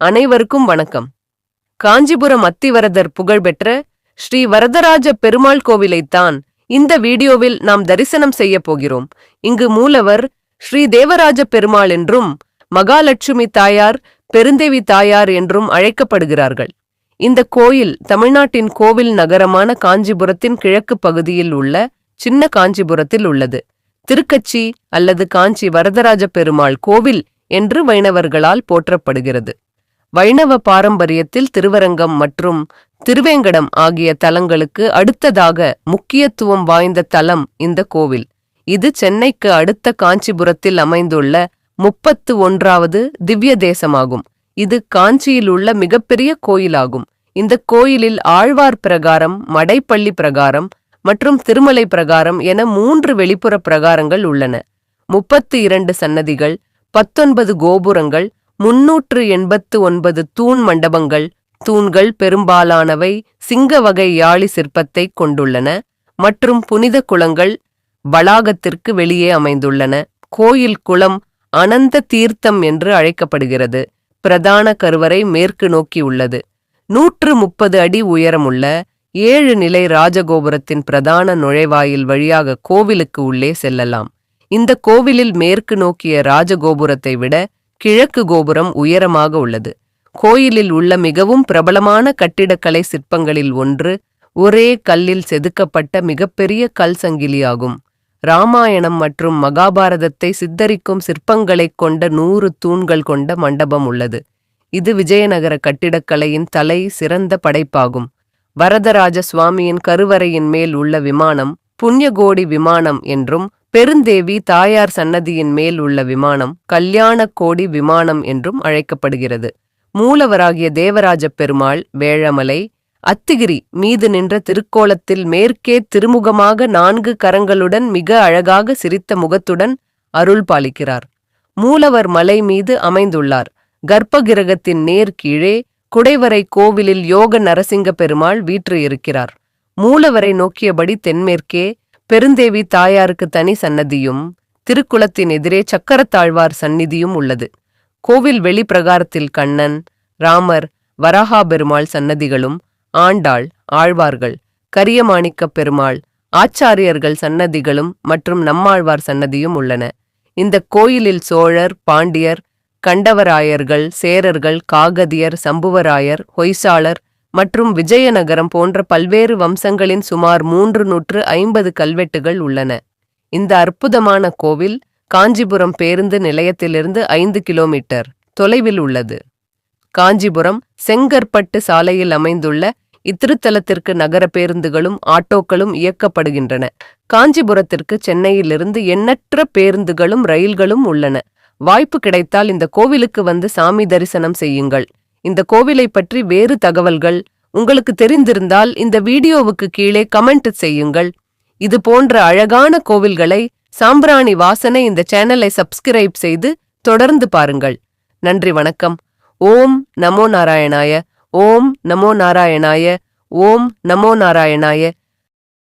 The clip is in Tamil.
அனைவருக்கும் வணக்கம். காஞ்சிபுரம் அத்திவரதர் புகழ்பெற்ற ஸ்ரீ வரதராஜ பெருமாள் கோவிலைத்தான் இந்த வீடியோவில் நாம் தரிசனம் செய்யப் போகிறோம். இங்கு மூலவர் ஸ்ரீ தேவராஜ பெருமாள் என்றும் மகாலட்சுமி தாயார் பெருந்தேவி தாயார் என்றும் அழைக்கப்படுகிறார்கள். இந்த கோயில் தமிழ்நாட்டின் கோவில் நகரமான காஞ்சிபுரத்தின் கிழக்கு பகுதியில் உள்ள சின்ன காஞ்சிபுரத்தில் உள்ளது. திருக்கச்சி அல்லது காஞ்சி வரதராஜ பெருமாள் கோவில் என்று வைணவர்களால் போற்றப்படுகிறது. வைணவ பாரம்பரியத்தில் திருவரங்கம் மற்றும் திருவேங்கடம் ஆகிய தலங்களுக்கு அடுத்ததாக முக்கியத்துவம் வாய்ந்த தலம் இந்த கோவில். இது சென்னைக்கு அடுத்த காஞ்சிபுரத்தில் அமைந்துள்ள முப்பத்து ஒன்றாவது திவ்ய தேசமாகும். இது காஞ்சியில் உள்ள மிகப்பெரிய கோயிலாகும். இந்த கோயிலில் ஆழ்வார் பிரகாரம் மடைப்பள்ளி பிரகாரம் மற்றும் திருமலை பிரகாரம் என மூன்று வெளிப்புற பிரகாரங்கள் உள்ளன. முப்பத்து இரண்டு சன்னதிகள் பத்தொன்பது கோபுரங்கள் முன்னூற்று எண்பத்து ஒன்பது தூண் மண்டபங்கள் தூண்கள் பெரும்பாலானவை சிங்க வகை யாழி சிற்பத்தை கொண்டுள்ளன மற்றும் புனித குளங்கள் வளாகத்திற்கு வெளியே அமைந்துள்ளன. கோயில் குளம் அனந்த தீர்த்தம் என்று அழைக்கப்படுகிறது. பிரதான கருவறை மேற்கு நோக்கி உள்ளது. நூற்று முப்பது அடி உயரமுள்ள ஏழு நிலை ராஜகோபுரத்தின் பிரதான நுழைவாயில் வழியாக கோவிலுக்கு உள்ளே செல்லலாம். இந்த கோவிலில் மேற்கு நோக்கிய ராஜகோபுரத்தை விட கிழக்கு கோபுரம் உயரமாக உள்ளது. கோயிலில் உள்ள மிகவும் பிரபலமான கட்டிடக்கலை சிற்பங்களில் ஒன்று ஒரே கல்லில் செதுக்கப்பட்ட மிகப்பெரிய கல் சங்கிலியாகும். ராமாயணம் மற்றும் மகாபாரதத்தை சித்தரிக்கும் சிற்பங்களைக் கொண்ட நூறு தூண்கள் கொண்ட மண்டபம் உள்ளது. இது விஜயநகர கட்டிடக்கலையின் தலை சிறந்த படைப்பாகும். வரதராஜ சுவாமியின் கருவறையின் மேல் உள்ள விமானம் புண்ணியகோடி விமானம் என்றும் பெருந்தேவி தாயார் சன்னதியின் மேல் உள்ள விமானம் கல்யாண கோடி விமானம் என்றும் அழைக்கப்படுகிறது. மூலவராகிய தேவராஜ பெருமாள் வேழமலை அத்திகிரி மீது நின்ற திருக்கோலத்தில் மேற்கே திருமுகமாக நான்கு கரங்களுடன் மிக அழகாக சிரித்த முகத்துடன் அருள் பாலிக்கிறார். மூலவர் மலை மீது அமைந்துள்ளார். கர்ப்பகிரகத்தின் நேர் கீழே குடைவரை கோவிலில் யோக நரசிங்க பெருமாள் வீற்று இருக்கிறார் மூலவரை நோக்கியபடி தென்மேற்கே பெருந்தேவி தாயாருக்கு தனி சன்னதியும் திருக்குளத்தின் எதிரே சக்கரத்தாழ்வார் சந்நிதியும் உள்ளது. கோவில் வெளிப்பிரகாரத்தில் கண்ணன் ராமர் வராகா பெருமாள் சன்னதிகளும் ஆண்டாள் ஆழ்வார்கள் கரியமாணிக்கப் பெருமாள் ஆச்சாரியர்கள் சன்னதிகளும் மற்றும் நம்மாழ்வார் சன்னதியும் உள்ளன. இந்த கோயிலில் சோழர் பாண்டியர் கண்டவராயர்கள் சேரர்கள் காகதியர் சம்புவராயர் ஹொய்சாளர் மற்றும் விஜயநகரம் போன்ற பல்வேறு வம்சங்களின் சுமார் மூன்று நூற்று ஐம்பது கல்வெட்டுகள் உள்ளன. இந்த அற்புதமான கோவில் காஞ்சிபுரம் பேருந்து நிலையத்திலிருந்து ஐந்து கிலோமீட்டர் தொலைவில் உள்ளது. காஞ்சிபுரம் செங்கற்பட்டு சாலையில் அமைந்துள்ள இத்திருத்தலத்திற்கு நகர பேருந்துகளும் ஆட்டோக்களும் இயக்கப்படுகின்றன. காஞ்சிபுரத்திற்கு சென்னையிலிருந்து எண்ணற்ற பேருந்துகளும் ரயில்களும் உள்ளன. வாய்ப்பு கிடைத்தால் இந்த கோவிலுக்கு வந்து சாமி தரிசனம் செய்யுங்கள். இந்த கோவிலை பற்றி வேறு தகவல்கள் உங்களுக்கு தெரிந்திருந்தால் இந்த வீடியோவுக்கு கீழே கமெண்ட் செய்யுங்கள். இது போன்ற அழகான கோவில்களை சாம்பிராணி வாசனை இந்த சேனலை சப்ஸ்கிரைப் செய்து தொடர்ந்து பாருங்கள். நன்றி வணக்கம். ஓம் நமோ நாராயணாய ஓம் நமோ நாராயணாய ஓம் நமோ நாராயணாய.